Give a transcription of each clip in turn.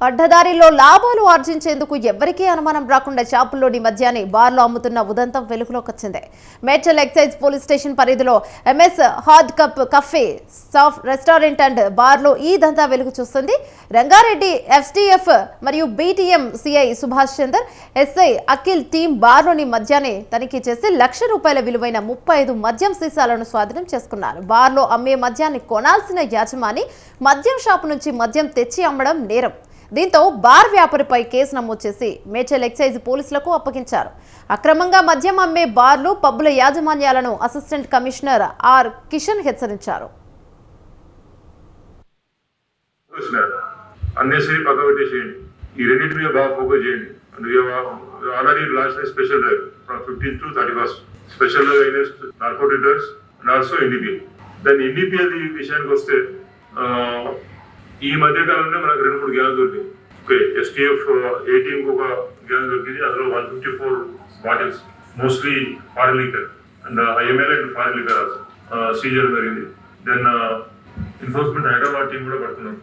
అడ్డదారిలో లాభాలు ఆర్జించేందుకు ఎవరికీ అనుమానం రాకుండా షాపుల్లోని మద్యాన్ని బార్లో అమ్ముతున్న ఉదంతం వెలుగులోకి వచ్చింది మేడ్చల్ ఎక్సైజ్ పోలీస్ స్టేషన్ పరిధిలో ఎంఎస్ హాట్ కప్ కఫే సాఫ్ రెస్టారెంట్ అండ్ బార్లో ఈ దంతా వెలుగు చూస్తుంది. రంగారెడ్డి ఎఫ్టీఎఫ్ మరియు BTM CI Subhash Chander SI Akhil team బార్లోని మద్యాన్ని తనిఖీ చేసి లక్ష రూపాయల విలువైన ముప్పై ఐదు మద్యం సీసాలను స్వాధీనం చేసుకున్నారు. బార్లో అమ్మే మద్యాన్ని కొనాల్సిన యాజమాని మద్యం షాపు నుంచి మద్యం తెచ్చి అమ్మడం నేరం. దీంతో బార్ వ్యాపారిపై కేసు నమోదు చేసి మేచల్ ఎక్సైజ్ పోలీసులకు అప్పగించారు. అక్రమంగా మద్యం అమ్మే బార్లు పబ్బుల యాజమాన్యాలను అసిస్టెంట్ కమిషనర్ ఆర్ కిషన్ హెచ్చరించారు. అన్నెసరీ పక్క పెట్టేసేయండి. ఈ రెండింటి మీద బాగా ఫోకస్ చేయండి. And already last special drive from fifteen to thirty first special drive narcotic and also NDPL దాని ఎన్డీపీఎల్ విషయానికి వస్తే ఈ మధ్య కాలంలో మనకు రెండు మూడు గ్యాంగ్ దొరికాయి ఓకే ఎస్టీఎఫ్ ఎయిటీన్ ఒక గ్యాంగ్ దొరికింది అందులో one fifty four bottles mostly foreign liquor and IML and foreign liquor seizure జరిగింది. దెన్ ఎన్ఫోర్స్మెంట్ హైదరాబాద్ టీం కూడా పడుతున్నాం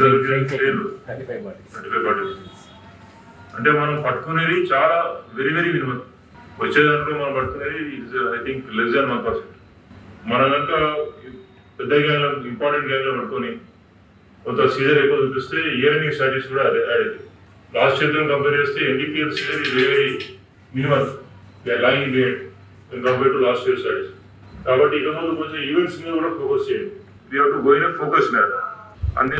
దొరికింది అంటే మనం పట్టుకునేది చాలా వెరీ వెరీ మినిమం వచ్చే దాంట్లో మనం పట్టుకునేది I think less than one percent మనం కనుక పెద్ద గ్యాంగ్ ఇంపార్టెంట్ గ్యాంగ్లో పట్టుకొని కొంత సీజర్ ఎక్కువ చూపిస్తే ఇయర్నింగ్ ఎండింగ్ స్టాటిస్ కూడా అదే యాడ్ లాస్ట్ ఇయర్తో కంపేర్ చేస్తే ఎన్డీపీఎల్ సీజర్ ఇది very minimum line rate compare to last year stats కాబట్టి ఇక ముందు కొంచెం ఈవెంట్స్ మీద కూడా ఫోకస్ చేయండి. We have to going focus మీద అన్ని